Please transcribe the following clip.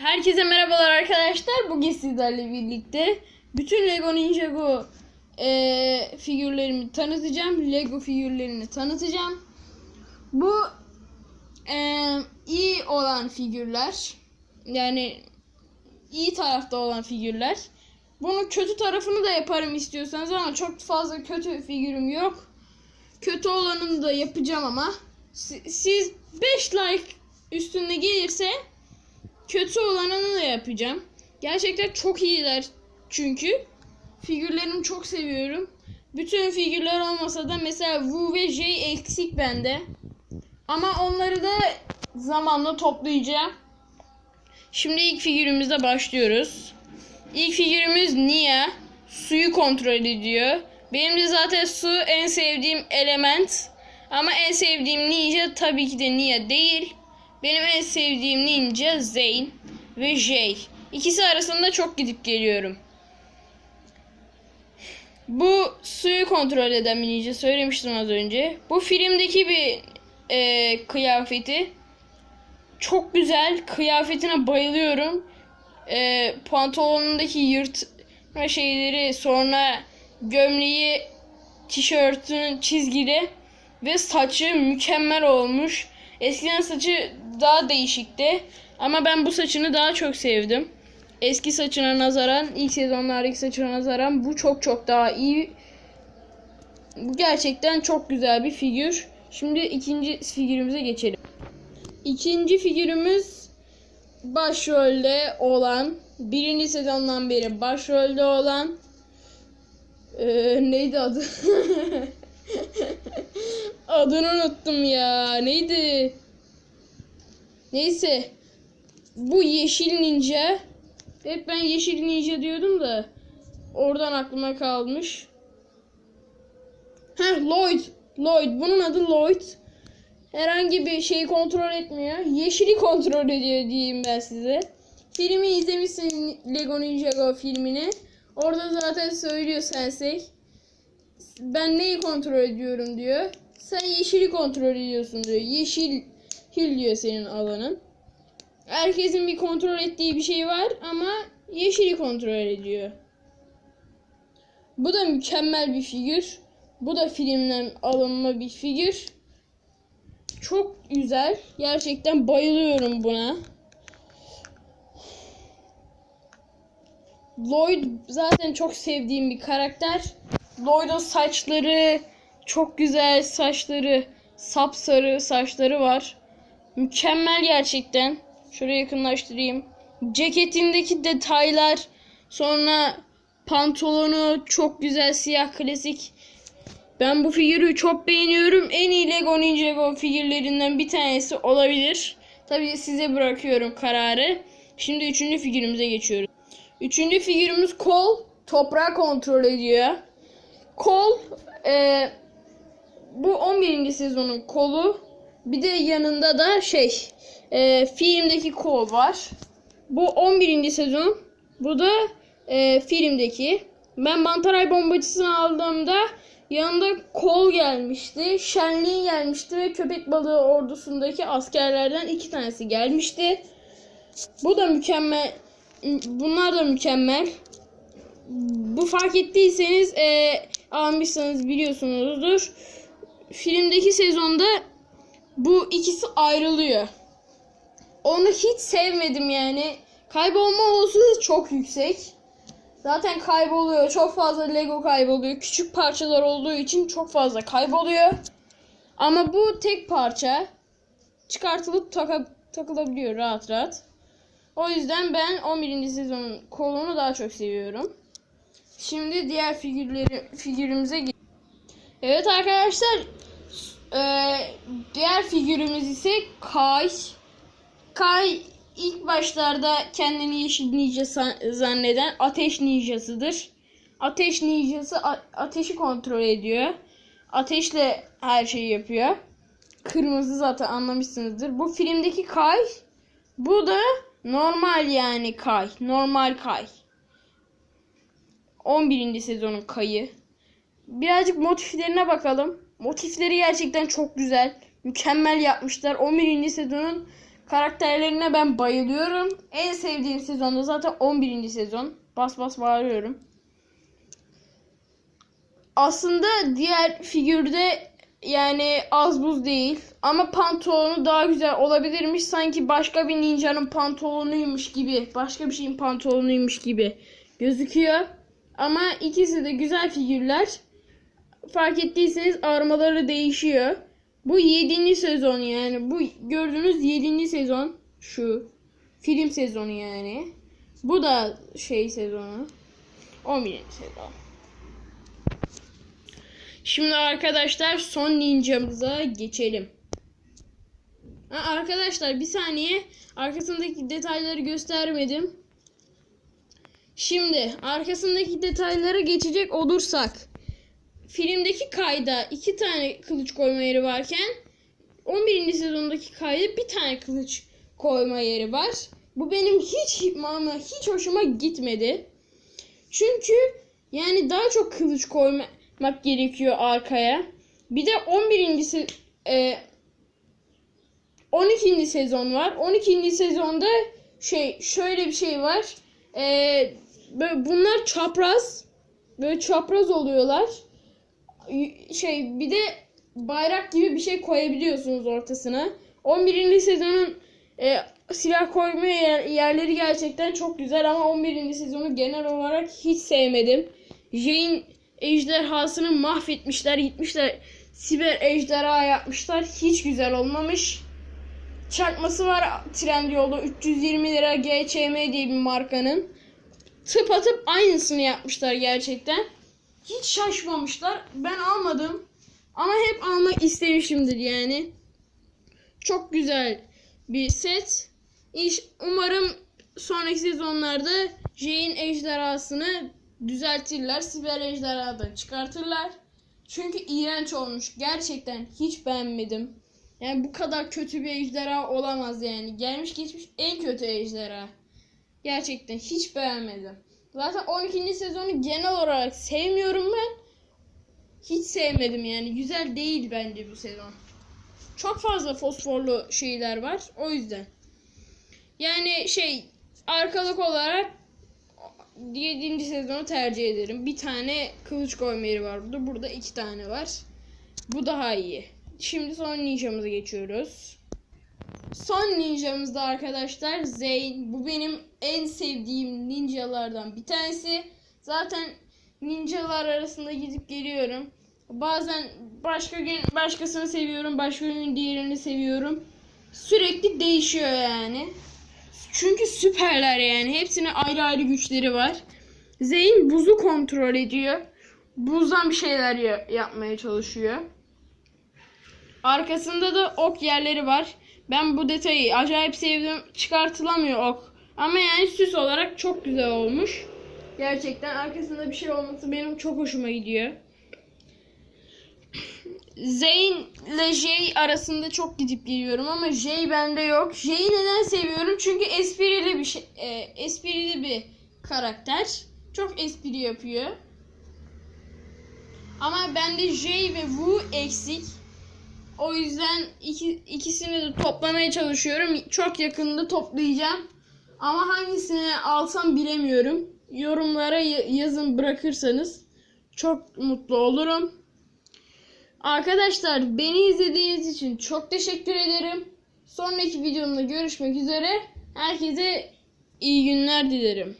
Herkese merhabalar arkadaşlar. Bugün sizlerle birlikte bütün Lego Ninjago eee figürlerimi tanıtacağım. Lego figürlerini tanıtacağım. Bu eee, iyi olan figürler. Yani iyi tarafta olan figürler. Bunun kötü tarafını da yaparım istiyorsanız ama çok fazla kötü figürüm yok. Kötü olanını da yapacağım ama si- siz 5 like üstünde gelirse kötü olanını da yapacağım. Gerçekten çok iyiler çünkü. Figürlerimi çok seviyorum. Bütün figürler olmasa da mesela Wu ve J eksik bende. Ama onları da zamanla toplayacağım. Şimdi ilk figürümüzle başlıyoruz. İlk figürümüz Nia. Suyu kontrol ediyor. Benim de zaten su en sevdiğim element. Ama en sevdiğim ninja tabii ki de Nia değil. Benim en sevdiğim ninja Zane ve Jay. İkisi arasında çok gidip geliyorum. Bu suyu kontrol eden bir ninja söylemiştim az önce. Bu filmdeki bir e, kıyafeti. Çok güzel. Kıyafetine bayılıyorum. E, pantolonundaki yırtma şeyleri sonra gömleği tişörtünün çizgili ve saçı mükemmel olmuş. Eskiden saçı daha değişikti. Ama ben bu saçını daha çok sevdim. Eski saçına nazaran, ilk sezonlardaki saçına nazaran bu çok çok daha iyi. Bu gerçekten çok güzel bir figür. Şimdi ikinci figürümüze geçelim. İkinci figürümüz başrolde olan, birinci sezondan beri başrolde olan ee, neydi adı? Adını unuttum ya. Neydi? Neyse. Bu yeşil ninja. Hep ben yeşil ninja diyordum da. Oradan aklıma kalmış. Heh Lloyd. Lloyd. Bunun adı Lloyd. Herhangi bir şeyi kontrol etmiyor. Yeşili kontrol ediyor diyeyim ben size. Filmi izlemişsin Lego Ninjago filmini. Orada zaten söylüyor Sensei. Ben neyi kontrol ediyorum diyor. Sen yeşili kontrol ediyorsun diyor. Yeşil hil diyor senin alanın. Herkesin bir kontrol ettiği bir şey var ama yeşili kontrol ediyor. Bu da mükemmel bir figür. Bu da filmden alınma bir figür. Çok güzel. Gerçekten bayılıyorum buna. Lloyd zaten çok sevdiğim bir karakter. Lloyd'un saçları çok güzel saçları, sapsarı saçları var. Mükemmel gerçekten. Şöyle yakınlaştırayım. Ceketindeki detaylar, sonra pantolonu çok güzel siyah klasik. Ben bu figürü çok beğeniyorum. En iyi Lego Ninjago figürlerinden bir tanesi olabilir. Tabii size bırakıyorum kararı. Şimdi üçüncü figürümüze geçiyoruz. Üçüncü figürümüz kol. Toprağı kontrol ediyor. Kol e, bu 11. sezonun kolu. Bir de yanında da şey e, filmdeki kol var. Bu 11. sezon. Bu da e, filmdeki. Ben Bantaray bombacısını aldığımda yanında kol gelmişti. Şenliği gelmişti ve köpek balığı ordusundaki askerlerden iki tanesi gelmişti. Bu da mükemmel. Bunlar da mükemmel. Bu fark ettiyseniz e, almışsanız biliyorsunuzdur. Filmdeki sezonda bu ikisi ayrılıyor. Onu hiç sevmedim yani. Kaybolma olasılığı çok yüksek. Zaten kayboluyor. Çok fazla Lego kayboluyor. Küçük parçalar olduğu için çok fazla kayboluyor. Ama bu tek parça çıkartılıp taka, takılabiliyor rahat rahat. O yüzden ben 11. sezonun kolunu daha çok seviyorum. Şimdi diğer figürleri figürümüze ge- Evet arkadaşlar eee, diğer figürümüz ise Kai. Kai ilk başlarda kendini yeşil ninja zanneden ateş ninjasıdır. Ateş ninjası ateşi kontrol ediyor. Ateşle her şeyi yapıyor. Kırmızı zaten anlamışsınızdır. Bu filmdeki Kai bu da normal yani Kai. Normal Kai. 11. sezonun Kay'ı. Birazcık motiflerine bakalım. Motifleri gerçekten çok güzel. Mükemmel yapmışlar. 11. sezonun Karakterlerine ben bayılıyorum. En sevdiğim sezonda zaten 11. sezon. Bas bas bağırıyorum. Aslında diğer figürde yani az buz değil. Ama pantolonu daha güzel olabilirmiş. Sanki başka bir ninjanın pantolonuymuş gibi. Başka bir şeyin pantolonuymuş gibi gözüküyor. Ama ikisi de güzel figürler. Fark ettiyseniz armaları değişiyor. Bu 7. sezon yani. Bu gördüğünüz 7. sezon. Şu. Film sezonu yani. Bu da şey sezonu. 11. sezon. Şimdi arkadaşlar son ninjamıza geçelim. Ha, arkadaşlar bir saniye arkasındaki detayları göstermedim. Şimdi arkasındaki detaylara geçecek olursak filmdeki kayda iki tane kılıç koyma yeri varken 11. sezondaki kayda bir tane kılıç koyma yeri var. Bu benim hiç ama hiç hoşuma gitmedi. Çünkü yani daha çok kılıç koymak gerekiyor arkaya. Bir de 11. se- e, 12. sezon var. 12. sezonda şey şöyle bir şey var. E, böyle bunlar çapraz. Böyle çapraz oluyorlar. Şey bir de bayrak gibi bir şey koyabiliyorsunuz ortasına. 11. sezonun e, silah koyma yer- yerleri gerçekten çok güzel ama 11. sezonu genel olarak hiç sevmedim. Jane ejderhasını mahvetmişler, gitmişler siber ejderha yapmışlar. Hiç güzel olmamış. Çakması var Trendyol'da 320 lira GCM diye bir markanın. Tıp atıp aynısını yapmışlar gerçekten. Hiç şaşmamışlar. Ben almadım. Ama hep almak istemişimdir yani. Çok güzel bir set. İş, umarım sonraki sezonlarda Jane ejderhasını düzeltirler. Siber ejderhadan çıkartırlar. Çünkü iğrenç olmuş. Gerçekten hiç beğenmedim. Yani bu kadar kötü bir ejderha olamaz yani. Gelmiş geçmiş en kötü ejderha. Gerçekten hiç beğenmedim. Zaten 12. sezonu genel olarak sevmiyorum ben. Hiç sevmedim yani. Güzel değil bence bu sezon. Çok fazla fosforlu şeyler var. O yüzden. Yani şey arkalık olarak 7. sezonu tercih ederim. Bir tane kılıç koyma yeri var burada. Burada iki tane var. Bu daha iyi. Şimdi son ninjamıza geçiyoruz. Son ninjamız da arkadaşlar Zeyn. Bu benim en sevdiğim ninjalardan bir tanesi. Zaten ninjalar arasında gidip geliyorum. Bazen başka gün başkasını seviyorum, başka gün diğerini seviyorum. Sürekli değişiyor yani. Çünkü süperler yani. Hepsinin ayrı ayrı güçleri var. Zeyn buzu kontrol ediyor. Buzdan bir şeyler ya- yapmaya çalışıyor. Arkasında da ok yerleri var. Ben bu detayı acayip sevdim. Çıkartılamıyor ok. Ama yani süs olarak çok güzel olmuş. Gerçekten arkasında bir şey olması benim çok hoşuma gidiyor. Zeyn ile Jay arasında çok gidip geliyorum ama Jay bende yok. Jay'i neden seviyorum? Çünkü esprili bir şey, e, esprili bir karakter. Çok espri yapıyor. Ama bende Jay ve Wu eksik. O yüzden iki, ikisini de toplamaya çalışıyorum. Çok yakında toplayacağım. Ama hangisini alsam bilemiyorum. Yorumlara ya- yazın bırakırsanız çok mutlu olurum. Arkadaşlar beni izlediğiniz için çok teşekkür ederim. Sonraki videomda görüşmek üzere. Herkese iyi günler dilerim.